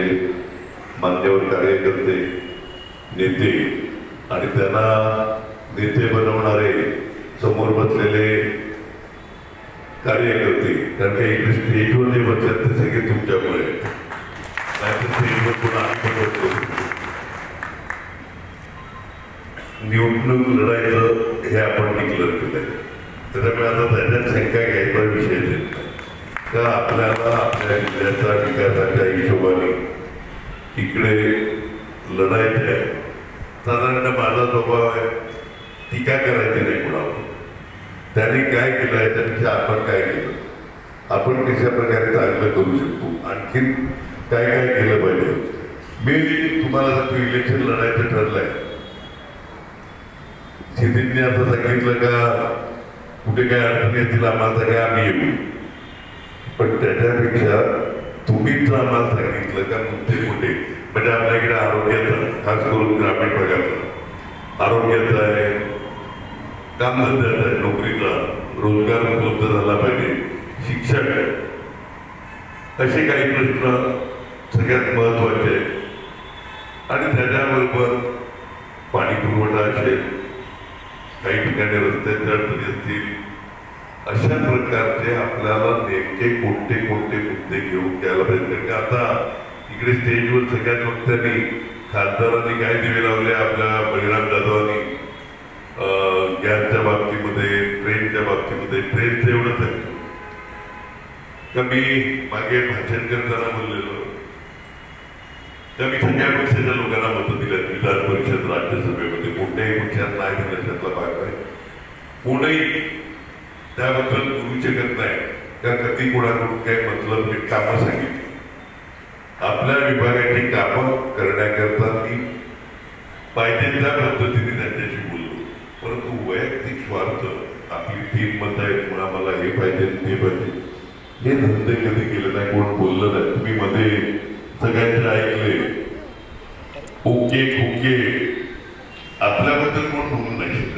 आपले मान्यवर कार्यकर्ते नेते आणि त्यांना नेते बनवणारे समोर बसलेले कार्यकर्ते कारण का इंग्लिश स्टेजवर जे बसतात ते सगळे तुमच्यामुळे. स्टेजवर पुन्हा आम्ही बसतो निवडणूक लढायचं हे आपण डिक्लेअर केलंय. त्याच्यामुळे आता त्याच्यात शंका घ्यायचा विषय नाही का आपल्याला आपल्या जिल्ह्याचा विकासाच्या हिशोबाने इकडे लढायचं आहे. साधारण माझा स्वभाव आहे टीका करायची नाही कुणावर. त्यांनी काय केलं याच्यापेक्षा आपण काय केलं? आपण कशा प्रकारे चांगलं करू शकतो? आणखीन काय काय केलं पाहिजे? मी तुम्हाला सांगतो इलेक्शन लढायचं ठरलंय सिद्धींनी असं सांगितलं का कुठे काय अडचणी येतील आम्हाला काय आम्ही येऊ. पण त्याच्यापेक्षा तुम्हीच आम्हाला सांगितलं का मुद्दे कुठे? म्हणजे आपल्याकडे आरोग्याचं खास करून ग्रामीण भागात आरोग्याचं आहे कामधंद्याचा आहे नोकरीचा रोजगार उपलब्ध झाला पाहिजे शिक्षण. असे काही प्रश्न सगळ्यात महत्त्वाचे आहेत. आणि त्याच्याबरोबर पाणी पुरवठा असेल काही ठिकाणी रस्त्याच्या अडचणी असतील अशा प्रकारचे आपल्याला नेमके कोणते कोणते मुद्दे घेऊन घ्यायला पाहिजे? कारण आता इकडे स्टेजवर सगळ्यात वक्त्यांनी खासदारांनी काय दिवे लावले आपल्या बळीराम जाधवांनी? गॅसच्या बाबतीमध्ये ट्रेनच्या बाबतीमध्ये. ट्रेनचं एवढंच आहे का मी मागे भाषण करताना बोललेलो? तर मी सगळ्या पक्षाच्या लोकांना मतं दिल्यात विधान परिषद राज्यसभेमध्ये कोणत्याही पक्षात नाही दिलं त्यातला भाग आहे. कोणीही त्याबद्दल बोलू शकत नाही का कधी कोणाकडून काही मतलब मी कामं सांगितली. आपल्या विभागाची कामं करण्याकरता मी पाहिजे त्या पद्धतीने त्यांच्याशी बोललो. परंतु वैयक्तिक स्वार्थ आपली तीन मत आहेत म्हणून आम्हाला हे पाहिजे ते पाहिजे हे धंदे कधी केले नाही कोण बोललं नाही. तुम्ही मध्ये सगळ्यांचे ऐकले. Okay okay. आपल्याबद्दल कोण बोलू नाही